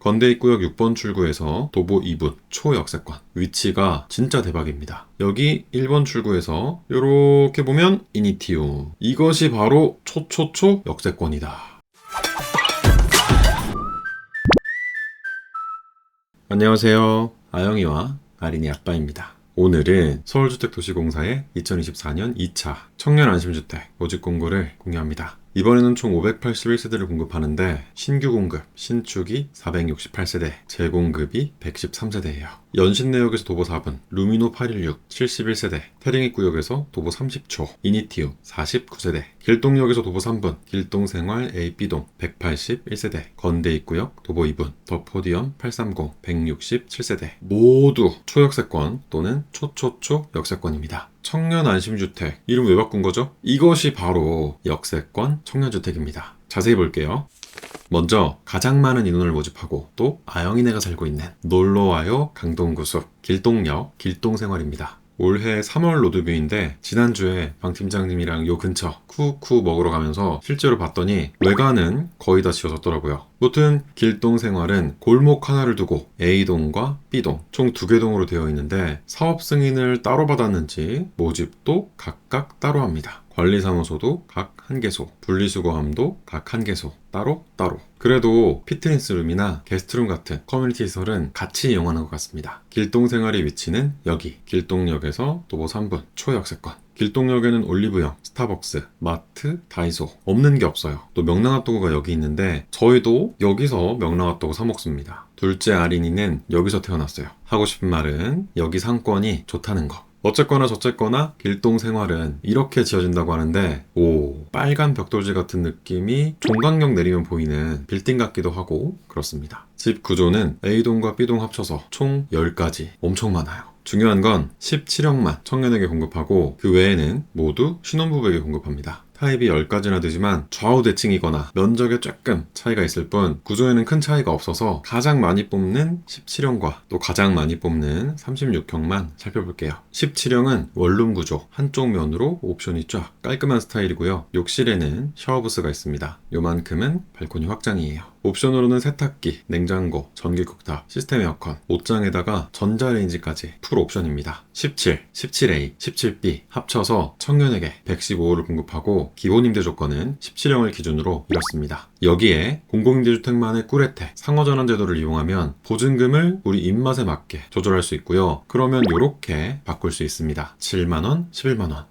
건대 입구역 6번 출구에서 도보 2분 초역세권 위치가 진짜 대박입니다. 여기 1번 출구에서 이렇게 보면 이니티움 이것이 바로 초초초 역세권이다. 안녕하세요. 아영이와 아린이 아빠입니다. 오늘은 서울주택도시공사의 2024년 2차 청년 안심주택 모집 공고를 공유합니다. 이번에는 총 581세대를 공급하는데 신규 공급 신축이 468세대, 재공급이 113세대예요. 연신내역에서 도보 4분, 루미노 816 71세대, 태링입 구역에서 도보 30초, 이니티움 49세대, 길동역에서 도보 3분, 길동생활 A, B동 181세대, 건대 입구역 도보 2분, 더 포디엄 830 167세대 모두 초역세권 또는 초초초 역세권입니다. 청년 안심주택 이름 왜 바꾼 거죠? 이것이 바로 역세권 청년주택입니다. 자세히 볼게요. 먼저 가장 많은 인원을 모집하고 또 아영이네가 살고 있는 놀러와요 강동구숙 길동역 길동생활입니다. 올해 3월 로드뷰인데 지난주에 방 팀장님이랑 요 근처 쿠쿠 먹으러 가면서 실제로 봤더니 외관은 거의 다 지어졌더라고요. 무튼 길동 생활은 골목 하나를 두고 A동과 B동 총 두 개 동으로 되어 있는데 사업 승인을 따로 받았는지 모집도 각각 따로 합니다. 관리사무소도 각 한 개소, 분리수거함도 각 한 개소, 따로 따로. 그래도 피트니스룸이나 게스트룸 같은 커뮤니티 시설은 같이 이용하는 것 같습니다. 길동 생활의 위치는 여기, 길동역에서 도보 3분, 초역세권. 길동역에는 올리브영, 스타벅스, 마트, 다이소 없는 게 없어요. 또 명랑핫도그가 여기 있는데 저희도 여기서 명랑핫도그 사 먹습니다. 둘째 아린이는 여기서 태어났어요. 하고 싶은 말은 여기 상권이 좋다는 거. 어쨌거나 저쨌거나 길동 생활은 이렇게 지어진다고 하는데 오 빨간 벽돌지 같은 느낌이 종강역 내리면 보이는 빌딩 같기도 하고 그렇습니다. 집 구조는 A동과 B동 합쳐서 총 10가지 엄청 많아요. 중요한 건 17억만 청년에게 공급하고 그 외에는 모두 신혼부부에게 공급합니다. 타입이 10가지나 되지만 좌우 대칭이거나 면적에 조금 차이가 있을 뿐 구조에는 큰 차이가 없어서 가장 많이 뽑는 17형과 또 가장 많이 뽑는 36형만 살펴볼게요. 17형은 원룸 구조 한쪽 면으로 옵션이 쫙 깔끔한 스타일이고요. 욕실에는 샤워부스가 있습니다. 요만큼은 발코니 확장이에요. 옵션으로는 세탁기, 냉장고, 전기쿡탑, 시스템 에어컨, 옷장에다가 전자레인지까지 풀 옵션입니다. 17, 17A, 17B 합쳐서 청년에게 115호를 공급하고 기본 임대 조건은 17형을 기준으로 이렇습니다. 여기에 공공임대주택만의 꿀혜택, 상호전환 제도를 이용하면 보증금을 우리 입맛에 맞게 조절할 수 있고요. 그러면 이렇게 바꿀 수 있습니다. 7만원, 11만원.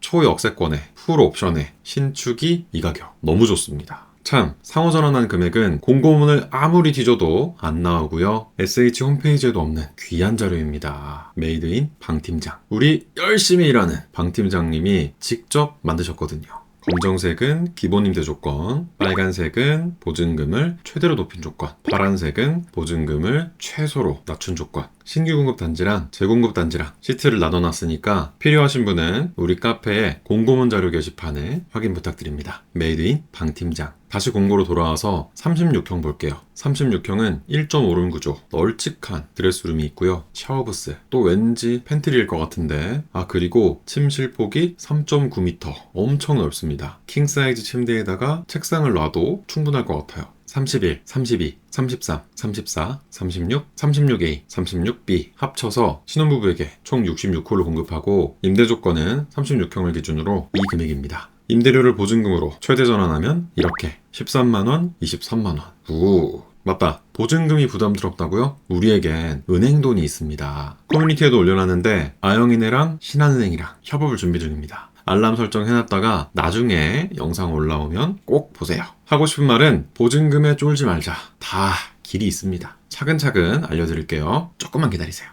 초역세권에 풀 옵션에 신축이 이 가격 너무 좋습니다. 참 상호 전환한 금액은 공고문을 아무리 뒤져도 안 나오고요. SH 홈페이지에도 없는 귀한 자료입니다. 메이드인 방팀장. 우리 열심히 일하는 방팀장님이 직접 만드셨거든요. 검정색은 기본 임대 조건, 빨간색은 보증금을 최대로 높인 조건, 파란색은 보증금을 최소로 낮춘 조건, 신규 공급 단지랑 재공급 단지랑 시트를 나눠놨으니까 필요하신 분은 우리 카페에 공고문 자료 게시판에 확인 부탁드립니다. 메이드인 방팀장. 다시 공고로 돌아와서 36형 볼게요. 36형은 1.5룸 구조, 널찍한 드레스룸이 있고요. 샤워부스, 또 왠지 팬트리일 것 같은데. 아, 그리고 침실 폭이 3.9m. 엄청 넓습니다. 킹 사이즈 침대에다가 책상을 놔도 충분할 것 같아요. 31, 32, 33, 34, 36, 36A, 36B 합쳐서 신혼부부에게 총 66호를 공급하고 임대 조건은 36형을 기준으로 이 금액입니다. 임대료를 보증금으로 최대 전환하면 이렇게 13만원, 23만원. 우. 맞다. 보증금이 부담스럽다고요? 우리에겐 은행 돈이 있습니다. 커뮤니티에도 올려놨는데 아영이네랑 신한은행이랑 협업을 준비 중입니다. 알람 설정 해놨다가 나중에 영상 올라오면 꼭 보세요. 하고 싶은 말은 보증금에 쫄지 말자. 다 길이 있습니다. 차근차근 알려드릴게요. 조금만 기다리세요.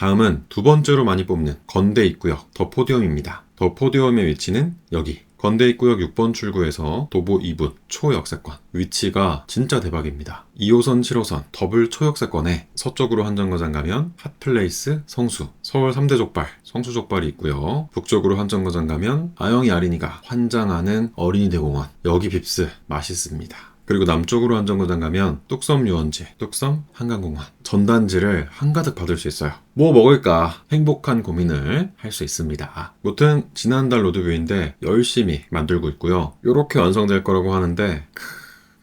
다음은 두 번째로 많이 뽑는 건대 입구역 더 포디엄입니다. 더 포디엄의 위치는 여기 건대 입구역 6번 출구에서 도보 2분 초역세권 위치가 진짜 대박입니다. 2호선 7호선 더블 초역세권에 서쪽으로 한 정거장 가면 핫플레이스 성수 서울 3대 족발 성수 족발이 있고요. 북쪽으로 한 정거장 가면 아영이 아린이가 환장하는 어린이 대공원 여기 빕스 맛있습니다. 그리고 남쪽으로 한 정거장 가면 뚝섬 유원지, 뚝섬 한강공원 전단지를 한가득 받을 수 있어요. 뭐 먹을까 행복한 고민을 할 수 있습니다. 무튼 지난달 로드뷰인데 열심히 만들고 있고요. 이렇게 완성될 거라고 하는데 크,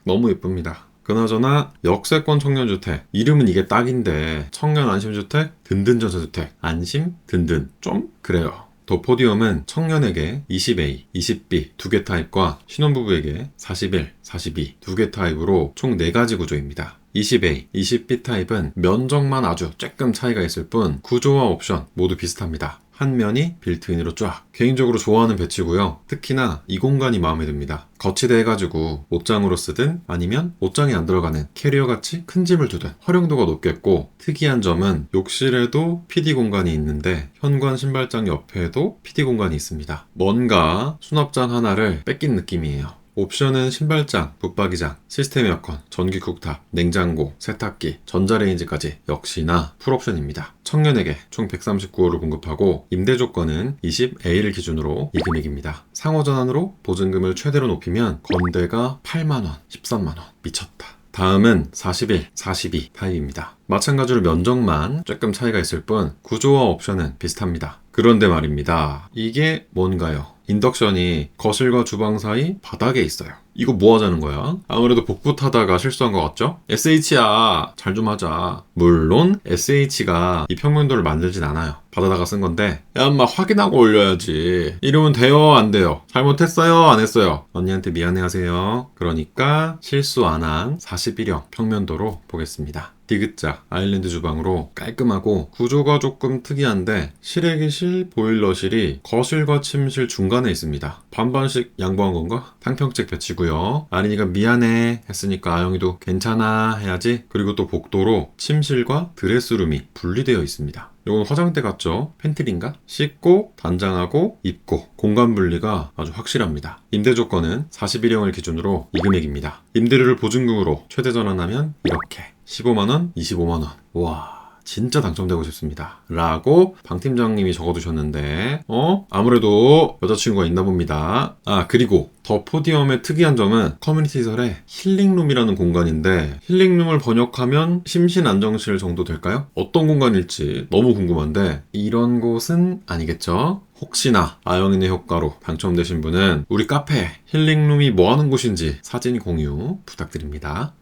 너무 예쁩니다. 그나저나 역세권 청년주택 이름은 이게 딱인데 청년 안심주택 든든 전세주택 안심 든든 좀 그래요. 도포디움은 청년에게 20A, 20B 두 개 타입과 신혼부부에게 41, 42 두 개 타입으로 총 4가지 구조입니다. 20A, 20B 타입은 면적만 아주 조금 차이가 있을 뿐 구조와 옵션 모두 비슷합니다. 한 면이 빌트인으로 쫙. 개인적으로 좋아하는 배치고요. 특히나 이 공간이 마음에 듭니다. 거치대 해가지고 옷장으로 쓰든 아니면 옷장에 안 들어가는 캐리어같이 큰 짐을 두든 활용도가 높겠고 특이한 점은 욕실에도 PD 공간이 있는데 현관 신발장 옆에도 PD 공간이 있습니다. 뭔가 수납장 하나를 뺏긴 느낌이에요. 옵션은 신발장, 붙박이장, 시스템 에어컨, 전기 쿡탑, 냉장고, 세탁기, 전자레인지까지 역시나 풀옵션입니다. 청년에게 총 139호를 공급하고 임대 조건은 20A를 기준으로 이 금액입니다. 상호 전환으로 보증금을 최대로 높이면 건대가 8만원, 13만원 미쳤다. 다음은 41, 42 타입입니다. 마찬가지로 면적만 조금 차이가 있을 뿐 구조와 옵션은 비슷합니다. 그런데 말입니다. 이게 뭔가요? 인덕션이 거실과 주방 사이 바닥에 있어요. 이거 뭐 하자는 거야? 아무래도 복부 타다가 실수한 것 같죠? SH야 잘 좀 하자. 물론 SH가 이 평면도를 만들진 않아요. 받아다가 쓴 건데 야 엄마 확인하고 올려야지. 이러면 돼요 안 돼요? 잘못했어요 안 했어요? 언니한테 미안해 하세요. 그러니까 실수 안한 41형 평면도로 보겠습니다. 디귿자 아일랜드 주방으로 깔끔하고 구조가 조금 특이한데 실외기실, 보일러실이 거실과 침실 중간에 있습니다. 반반씩 양보한 건가? 탕평책 배치고요. 아린이가 미안해 했으니까 아영이도 괜찮아 해야지. 그리고 또 복도로 침실과 드레스룸이 분리되어 있습니다. 이건 화장대 같죠? 팬트리인가? 씻고, 단장하고, 입고 공간 분리가 아주 확실합니다. 임대 조건은 41형을 기준으로 이 금액입니다. 임대료를 보증금으로 최대 전환하면 이렇게 15만원, 25만원. 와. 진짜 당첨되고 싶습니다. 라고 방 팀장님이 적어두셨는데, 어? 아무래도 여자친구가 있나 봅니다. 아, 그리고 더 포디엄의 특이한 점은 커뮤니티설에 힐링룸이라는 공간인데, 힐링룸을 번역하면 심신안정실 정도 될까요? 어떤 공간일지 너무 궁금한데, 이런 곳은 아니겠죠? 혹시나 아영인의 효과로 당첨되신 분은 우리 카페 힐링룸이 뭐 하는 곳인지 사진 공유 부탁드립니다.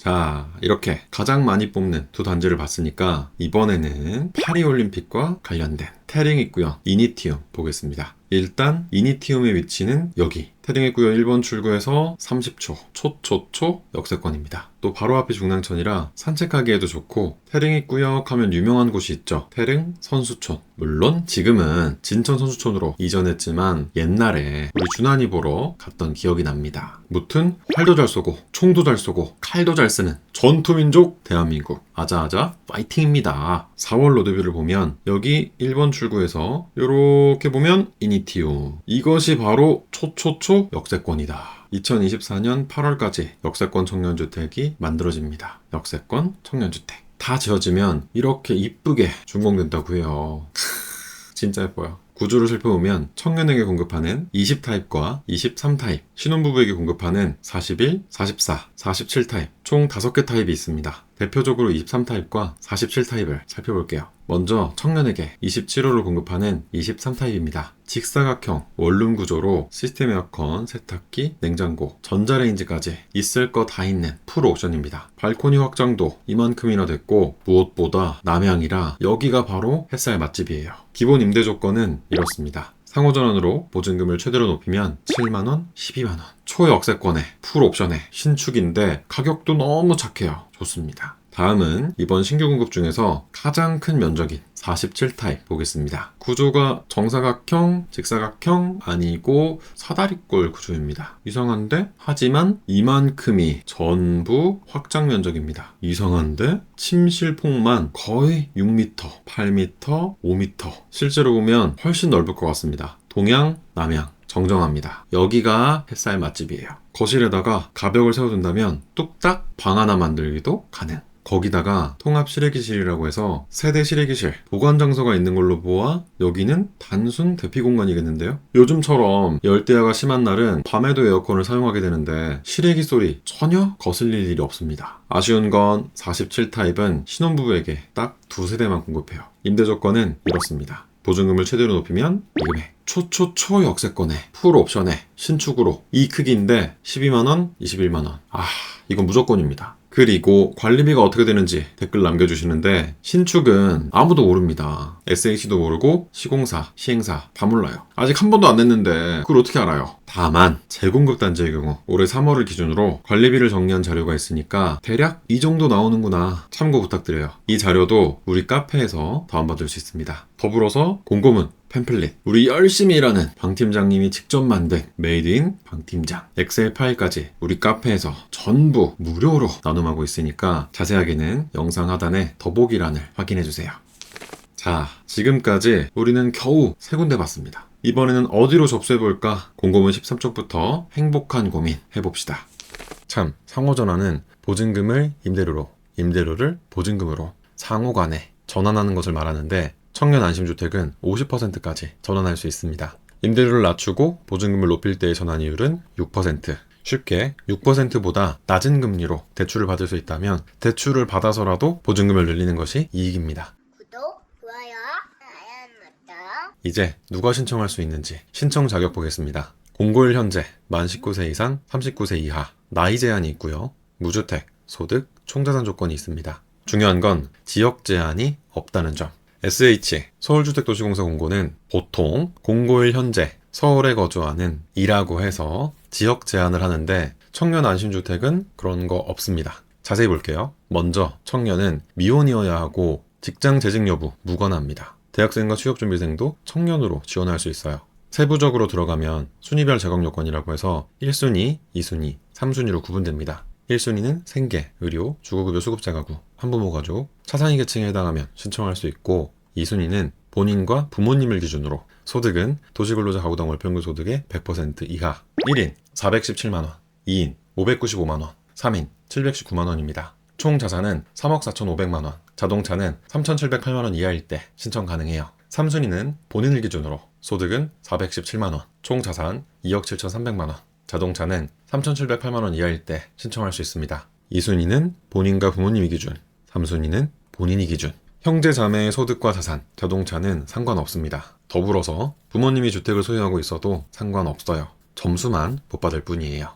자, 이렇게 가장 많이 뽑는 두 단지를 봤으니까 이번에는 파리올림픽과 관련된 태링 있고요. 이니티움 보겠습니다. 일단 이니티움의 위치는 여기 태릉했고요. 1번 출구에서 30초 초초초 역세권입니다. 또 바로 앞이 중랑천이라 산책하기에도 좋고 태릉입구역 하면 유명한 곳이 있죠. 태릉 선수촌. 물론 지금은 진천 선수촌으로 이전했지만 옛날에 우리 준환이 보러 갔던 기억이 납니다. 무튼 활도 잘 쏘고 총도 잘 쏘고 칼도 잘 쓰는 전투민족 대한민국 아자아자 파이팅입니다. 4월 로드뷰를 보면 여기 1번 출구에서 이렇게 보면 이니티움 이것이 바로 초초 초 역세권이다. 2024년 8월까지 역세권 청년주택이 만들어집니다. 역세권 청년주택. 다 지어지면 이렇게 이쁘게 준공된다고 해요. 진짜 예뻐요. 구조를 살펴보면 청년에게 공급하는 20타입과 23타입, 신혼부부에게 공급하는 41, 44, 47타입, 총 5개 타입이 있습니다. 대표적으로 23타입과 47타입을 살펴볼게요. 먼저 청년에게 27호를 공급하는 23타입입니다. 직사각형 원룸 구조로 시스템 에어컨, 세탁기, 냉장고, 전자레인지까지 있을 거 다 있는 풀 옵션입니다. 발코니 확장도 이만큼이나 됐고 무엇보다 남향이라 여기가 바로 햇살 맛집이에요. 기본 임대 조건은 이렇습니다. 상호전환으로 보증금을 최대로 높이면 7만원, 12만원. 초역세권에, 풀 옵션에, 신축인데 가격도 너무 착해요. 좋습니다. 다음은 이번 신규 공급 중에서 가장 큰 면적인 47타입 보겠습니다. 구조가 정사각형, 직사각형 아니고 사다리꼴 구조입니다. 이상한데? 하지만 이만큼이 전부 확장 면적입니다. 이상한데? 침실 폭만 거의 6m, 8m, 5m. 실제로 보면 훨씬 넓을 것 같습니다. 동양, 남양. 정정합니다. 여기가 햇살 맛집이에요. 거실에다가 가벽을 세워둔다면 뚝딱 방 하나 만들기도 가능. 거기다가 통합 실외기실이라고 해서 세대 실외기실 보관 장소가 있는 걸로 보아 여기는 단순 대피 공간이겠는데요. 요즘처럼 열대야가 심한 날은 밤에도 에어컨을 사용하게 되는데 실외기 소리 전혀 거슬릴 일이 없습니다. 아쉬운 건 47타입은 신혼부부에게 딱 두 세대만 공급해요. 임대 조건은 이렇습니다. 보증금을 최대로 높이면 이 금액 초초초 역세권에 풀 옵션에 신축으로 이 크기인데 12만원, 21만원 아 이건 무조건입니다. 그리고 관리비가 어떻게 되는지 댓글 남겨주시는데 신축은 아무도 모릅니다. SH도 모르고 시공사, 시행사 다 몰라요. 아직 한 번도 안 냈는데 그걸 어떻게 알아요? 다만 재공급 단지의 경우 올해 3월을 기준으로 관리비를 정리한 자료가 있으니까 대략 이 정도 나오는구나 참고 부탁드려요. 이 자료도 우리 카페에서 다운받을 수 있습니다. 더불어서 공고문 팸플릿 우리 열심히 일하는 방 팀장님이 직접 만든 메이드 인 방 팀장 엑셀 파일까지 우리 카페에서 전부 무료로 나눔하고 있으니까 자세하게는 영상 하단에 더보기란을 확인해 주세요. 자, 지금까지 우리는 겨우 세 군데 봤습니다. 이번에는 어디로 접수해볼까? 공고문 13쪽부터 행복한 고민 해봅시다. 참, 상호전환은 보증금을 임대료로, 임대료를 보증금으로 상호 간에 전환하는 것을 말하는데 청년 안심주택은 50%까지 전환할 수 있습니다. 임대료를 낮추고 보증금을 높일 때의 전환이율은 6%. 쉽게 6%보다 낮은 금리로 대출을 받을 수 있다면 대출을 받아서라도 보증금을 늘리는 것이 이익입니다. 구독, 좋아요, 알람. 이제 누가 신청할 수 있는지 신청 자격 보겠습니다. 공고일 현재 만 19세 이상 39세 이하 나이 제한이 있고요. 무주택, 소득, 총자산 조건이 있습니다. 중요한 건 지역 제한이 없다는 점. SH 서울주택도시공사 공고는 보통 공고일 현재 서울에 거주하는 이라고 해서 지역 제한을 하는데 청년 안심주택은 그런 거 없습니다. 자세히 볼게요. 먼저 청년은 미혼이어야 하고 직장 재직 여부 무관합니다. 대학생과 취업준비생도 청년으로 지원할 수 있어요. 세부적으로 들어가면 순위별 재검 요건이라고 해서 1순위, 2순위, 3순위로 구분됩니다. 1순위는 생계, 의료, 주거급여 수급자 가구, 한부모 가족, 차상위 계층에 해당하면 신청할 수 있고 2순위는 본인과 부모님을 기준으로 소득은 도시근로자 가구당 월평균 소득의 100% 이하 1인 417만원, 2인 595만원, 3인 719만원입니다. 총 자산은 3억 4,500만원, 자동차는 3,708만원 이하일 때 신청 가능해요. 3순위는 본인을 기준으로 소득은 417만원, 총 자산 2억 7,300만원, 자동차는 3,708만원 이하일 때 신청할 수 있습니다. 2순위는 본인과 부모님이 기준, 3순위는 본인이 기준. 형제 자매의 소득과 자산, 자동차는 상관없습니다. 더불어서 부모님이 주택을 소유하고 있어도 상관없어요. 점수만 못 받을 뿐이에요.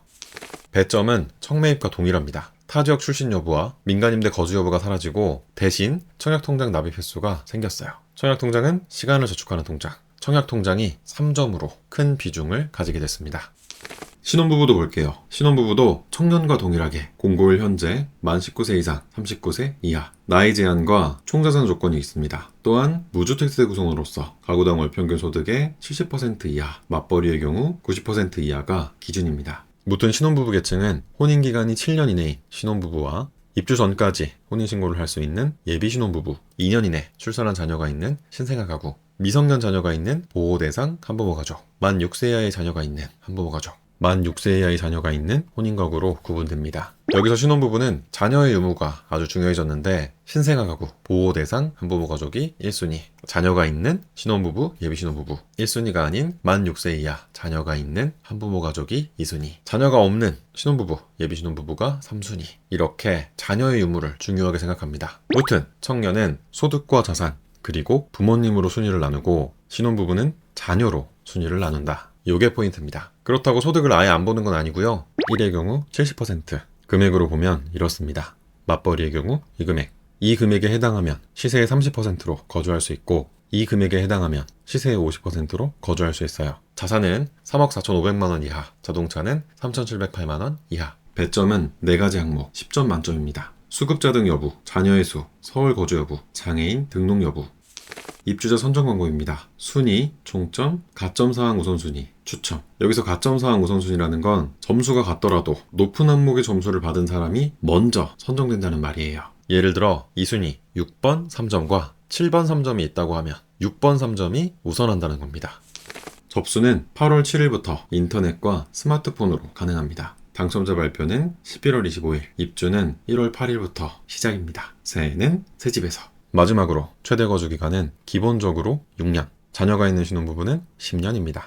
배점은 청매입과 동일합니다. 타 지역 출신 여부와 민간임대 거주 여부가 사라지고 대신 청약통장 납입 횟수가 생겼어요. 청약통장은 시간을 저축하는 통장. 청약통장이 3점으로 큰 비중을 가지게 됐습니다. 신혼부부도 볼게요. 신혼부부도 청년과 동일하게 공고일 현재 만 19세 이상 39세 이하 나이 제한과 총자산 조건이 있습니다. 또한 무주택세 구성으로서 가구당 월 평균 소득의 70% 이하 맞벌이의 경우 90% 이하가 기준입니다. 무튼 신혼부부 계층은 혼인기간이 7년 이내인 신혼부부와 입주 전까지 혼인신고를 할 수 있는 예비 신혼부부 2년 이내 출산한 자녀가 있는 신생아 가구 미성년 자녀가 있는 보호 대상 한부모 가족 만 6세 이하의 자녀가 있는 한부모 가족 만 6세 이하의 자녀가 있는 혼인가구로 구분됩니다. 여기서 신혼부부는 자녀의 의무가 아주 중요해졌는데 신생아 가구, 보호 대상, 한부모 가족이 1순위 자녀가 있는 신혼부부, 예비 신혼부부 1순위가 아닌 만 6세 이하 자녀가 있는 한부모 가족이 2순위 자녀가 없는 신혼부부, 예비 신혼부부가 3순위 이렇게 자녀의 의무를 중요하게 생각합니다. 무튼 청년은 소득과 자산 그리고 부모님으로 순위를 나누고 신혼부부는 자녀로 순위를 나눈다. 요게 포인트입니다. 그렇다고 소득을 아예 안 보는 건 아니고요. 1의 경우 70%, 금액으로 보면 이렇습니다. 맞벌이의 경우 이 금액, 이 금액에 해당하면 시세의 30%로 거주할 수 있고 이 금액에 해당하면 시세의 50%로 거주할 수 있어요. 자산은 3억 4,500만 원 이하, 자동차는 3,708만 원 이하. 배점은 4가지 항목 10점 만점입니다. 수급자 등 여부, 자녀의 수, 서울 거주 여부, 장애인 등록 여부, 입주자 선정 광고입니다. 순위, 총점, 가점 사항 우선순위, 추첨. 여기서 가점 사항 우선순위라는 건 점수가 같더라도 높은 항목의 점수를 받은 사람이 먼저 선정된다는 말이에요. 예를 들어 2순위 6번 3점과 7번 3점이 있다고 하면 6번 3점이 우선한다는 겁니다. 접수는 8월 7일부터 인터넷과 스마트폰으로 가능합니다. 당첨자 발표는 11월 25일, 입주는 1월 8일부터 시작입니다. 새해는 새 집에서. 마지막으로 최대 거주 기간은 기본적으로 6년, 자녀가 있는 신혼부부는 10년입니다.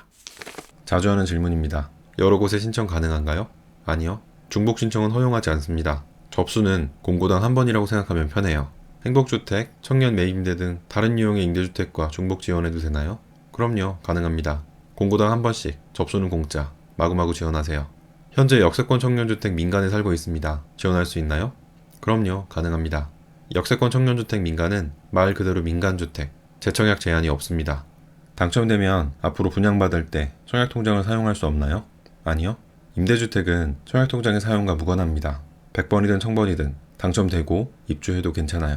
자주 하는 질문입니다. 여러 곳에 신청 가능한가요? 아니요. 중복 신청은 허용하지 않습니다. 접수는 공고당 한 번이라고 생각하면 편해요. 행복주택, 청년 매입임대 등 다른 유형의 임대주택과 중복 지원해도 되나요? 그럼요. 가능합니다. 공고당 한 번씩, 접수는 공짜. 마구마구 지원하세요. 현재 역세권 청년주택 민간에 살고 있습니다. 지원할 수 있나요? 그럼요, 가능합니다. 역세권 청년주택 민간은 말 그대로 민간주택, 재청약 제한이 없습니다. 당첨되면 앞으로 분양받을 때 청약통장을 사용할 수 없나요? 아니요. 임대주택은 청약통장의 사용과 무관합니다. 100번이든 1000번이든 당첨되고 입주해도 괜찮아요.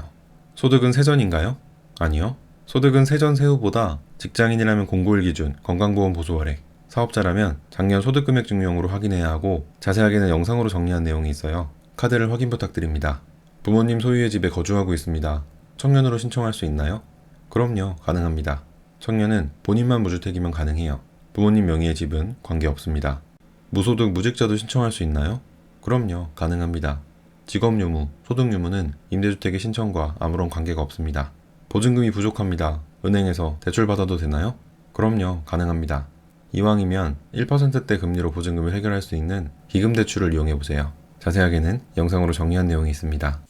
소득은 세전인가요? 아니요. 소득은 세전 세후보다 직장인이라면 공고일 기준 건강보험 보수월액, 사업자라면 작년 소득금액 증명으로 확인해야 하고 자세하게는 영상으로 정리한 내용이 있어요. 카드를 확인 부탁드립니다. 부모님 소유의 집에 거주하고 있습니다. 청년으로 신청할 수 있나요? 그럼요, 가능합니다. 청년은 본인만 무주택이면 가능해요. 부모님 명의의 집은 관계없습니다. 무소득 무직자도 신청할 수 있나요? 그럼요, 가능합니다. 직업 유무, 소득 유무는 임대주택의 신청과 아무런 관계가 없습니다. 보증금이 부족합니다. 은행에서 대출 받아도 되나요? 그럼요, 가능합니다. 이왕이면 1%대 금리로 보증금을 해결할 수 있는 기금 대출을 이용해 보세요. 자세하게는 영상으로 정리한 내용이 있습니다.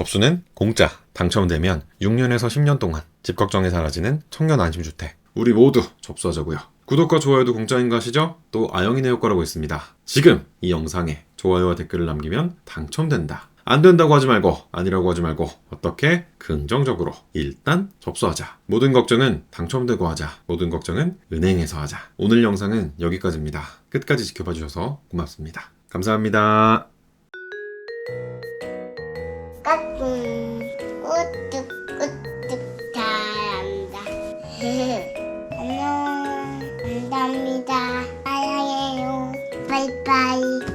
접수는 공짜. 당첨되면 6년에서 10년 동안 집 걱정이 사라지는 청년 안심주택. 우리 모두 접수하자고요. 구독과 좋아요도 공짜인 거 아시죠? 또 아영이네 효과라고 있습니다. 지금 이 영상에 좋아요와 댓글을 남기면 당첨된다. 안 된다고 하지 말고 아니라고 하지 말고 어떻게 긍정적으로 일단 접수하자. 모든 걱정은 당첨되고 하자. 모든 걱정은 은행에서 하자. 오늘 영상은 여기까지입니다. 끝까지 지켜봐 주셔서 고맙습니다. 감사합니다. 우뚝 우뚝 잘한다. 안녕. 감사합니다. 사랑해요. 바이바이